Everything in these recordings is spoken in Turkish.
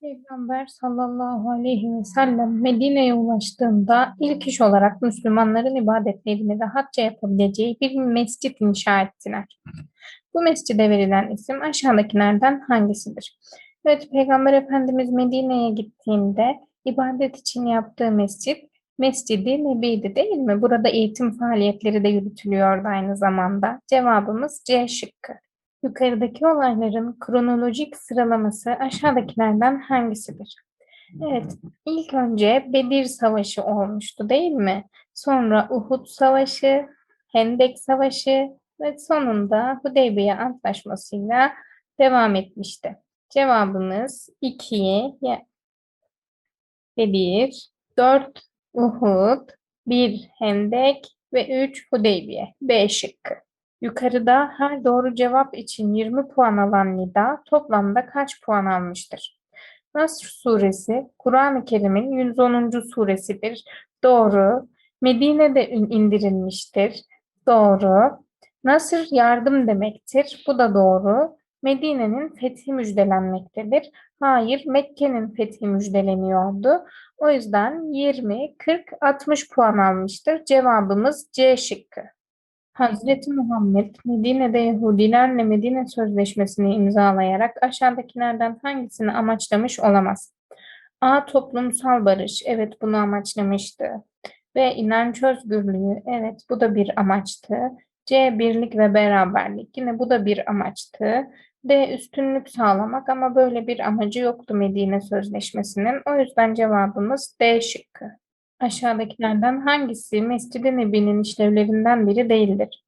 Peygamber sallallahu aleyhi ve sellem Medine'ye ulaştığında ilk iş olarak Müslümanların ibadetlerini rahatça yapabileceği bir mescit inşa ettiler. Bu mescide verilen isim aşağıdakilerden hangisidir? Evet, Peygamber Efendimiz Medine'ye gittiğinde ibadet için yaptığı mescit Mescid-i Nebi'ydi değil mi? Burada eğitim faaliyetleri de yürütülüyordu aynı zamanda. Cevabımız C şıkkı. Yukarıdaki olayların kronolojik sıralaması aşağıdakilerden hangisidir? Evet, ilk önce Bedir Savaşı olmuştu değil mi? Sonra Uhud Savaşı, Hendek Savaşı ve sonunda Hudeybiye Antlaşması'yla devam etmişti. Cevabımız 2, Bedir, 4 Uhud, 1 Hendek ve 3 Hudeybiye. B şıkkı. Yukarıda her doğru cevap için 20 puan alan Nida toplamda kaç puan almıştır? Nasr suresi Kur'an-ı Kerim'in 110. suresidir. Doğru. Medine'de indirilmiştir. Doğru. Nasır yardım demektir. Bu da doğru. Medine'nin fethi müjdelenmektedir. Hayır, Mekke'nin fethi müjdeleniyordu. O yüzden 20, 40, 60 puan almıştır. Cevabımız C şıkkı. Hazreti Muhammed Medine'de Yahudilerle Medine Sözleşmesi'ni imzalayarak aşağıdakilerden hangisini amaçlamış olamaz? A. Toplumsal barış. Evet bunu amaçlamıştı. B. inanç özgürlüğü. Evet bu da bir amaçtı. C. Birlik ve beraberlik. Yine bu da bir amaçtı. D. Üstünlük sağlamak ama böyle bir amacı yoktu Medine Sözleşmesi'nin. O yüzden cevabımız D şıkkı. Aşağıdakilerden hangisi Mescid-i Nebi'nin işlevlerinden biri değildir?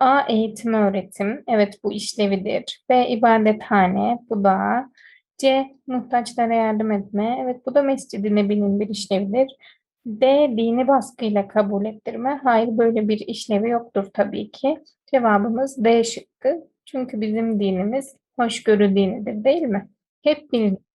A. Eğitim öğretim. Evet bu işlevidir. B. ibadethane. Bu da. C. Muhtaçlara yardım etme. Evet bu da Mescid-i Nebi'nin bir işlevidir. D. Dini baskıyla kabul ettirme. Hayır böyle bir işlevi yoktur tabii ki. Cevabımız D şıkkı. Çünkü bizim dinimiz hoşgörü dinidir değil mi? Hep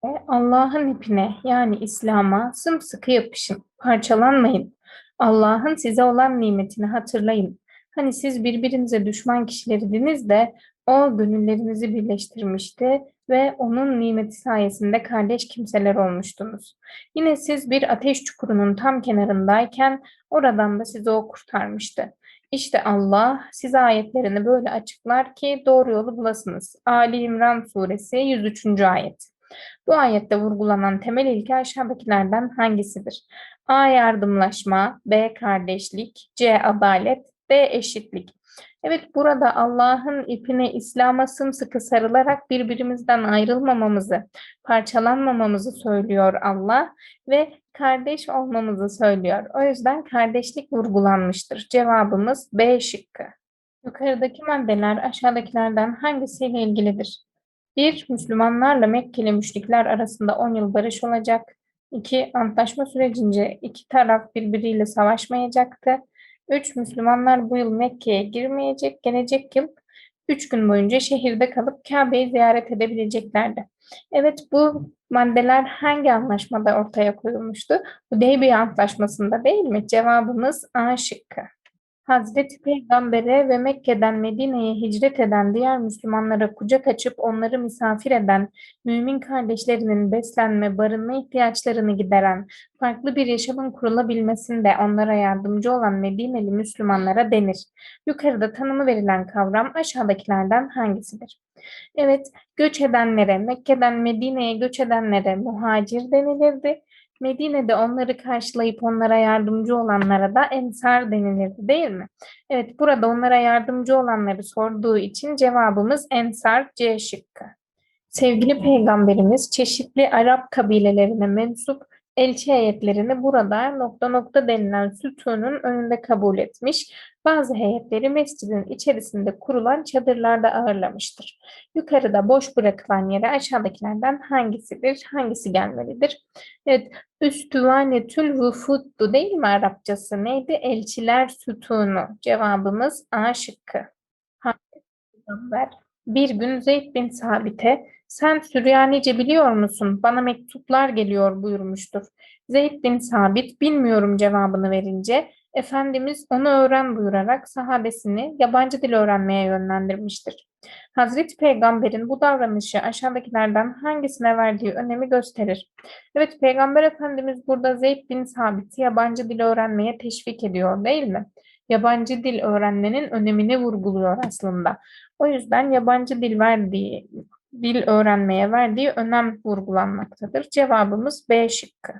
birlikte Allah'ın ipine yani İslam'a sımsıkı yapışın, parçalanmayın. Allah'ın size olan nimetini hatırlayın. Hani siz birbirinize düşman kişilerdiniz de o gönüllerinizi birleştirmişti ve onun nimeti sayesinde kardeş kimseler olmuştunuz. Yine siz bir ateş çukurunun tam kenarındayken oradan da sizi o kurtarmıştı. İşte Allah size ayetlerini böyle açıklar ki doğru yolu bulasınız. Ali İmran suresi 103. ayet. Bu ayette vurgulanan temel ilke aşağıdakilerden hangisidir? A. Yardımlaşma, B. Kardeşlik, C. Adalet, D. Eşitlik. Evet burada Allah'ın ipine İslam'a sımsıkı sarılarak birbirimizden ayrılmamamızı, parçalanmamamızı söylüyor Allah ve kardeş olmamızı söylüyor. O yüzden kardeşlik vurgulanmıştır. Cevabımız B şıkkı. Yukarıdaki maddeler aşağıdakilerden hangisiyle ilgilidir? 1. Müslümanlarla Mekkeli müşrikler arasında 10 yıl barış olacak. 2. Antlaşma sürecince iki taraf birbiriyle savaşmayacaktı. 3. Müslümanlar bu yıl Mekke'ye girmeyecek. Gelecek yıl 3 gün boyunca şehirde kalıp Kabe'yi ziyaret edebileceklerdi. Evet bu maddeler hangi anlaşmada ortaya koyulmuştu? Hudeybiye Antlaşması'nda değil mi? Cevabımız A şıkkı. Hazreti Peygamber'e ve Mekke'den Medine'ye hicret eden diğer Müslümanlara kucak açıp onları misafir eden, mümin kardeşlerinin beslenme, barınma ihtiyaçlarını gideren, farklı bir yaşamın kurulabilmesinde onlara yardımcı olan Medineli Müslümanlara denir. Yukarıda tanımı verilen kavram aşağıdakilerden hangisidir? Evet, göç edenlere, Mekke'den Medine'ye göç edenlere muhacir denilirdi. Medine'de onları karşılayıp onlara yardımcı olanlara da ensar denilirdi değil mi? Evet burada onlara yardımcı olanları sorduğu için cevabımız ensar C şıkkı. Sevgili peygamberimiz çeşitli Arap kabilelerine mensup elçi heyetlerini burada nokta nokta denilen sütunun önünde kabul etmiş, bazı heyetleri mescidin içerisinde kurulan çadırlarda ağırlamıştır. Yukarıda boş bırakılan yere aşağıdakilerden hangisidir, hangisi gelmelidir? Evet, üstüvanetül vufuddu değil mi Arapçası? Neydi? Elçiler sütunu. Cevabımız A şıkkı. Bir gün Zeyd bin Sabit'e sen Süryanice biliyor musun? Bana mektuplar geliyor buyurmuştur. Zeyd bin Sabit bilmiyorum cevabını verince Efendimiz onu öğren buyurarak sahabesini yabancı dil öğrenmeye yönlendirmiştir. Hazreti Peygamber'in bu davranışı aşağıdakilerden hangisine verdiği önemi gösterir. Evet Peygamber Efendimiz burada Zeyd bin Sabit'i yabancı dil öğrenmeye teşvik ediyor değil mi? Yabancı dil öğrenmenin önemini vurguluyor aslında. O yüzden yabancı dil verdiği, dil öğrenmeye verdiği önem vurgulanmaktadır. Cevabımız B şıkkı.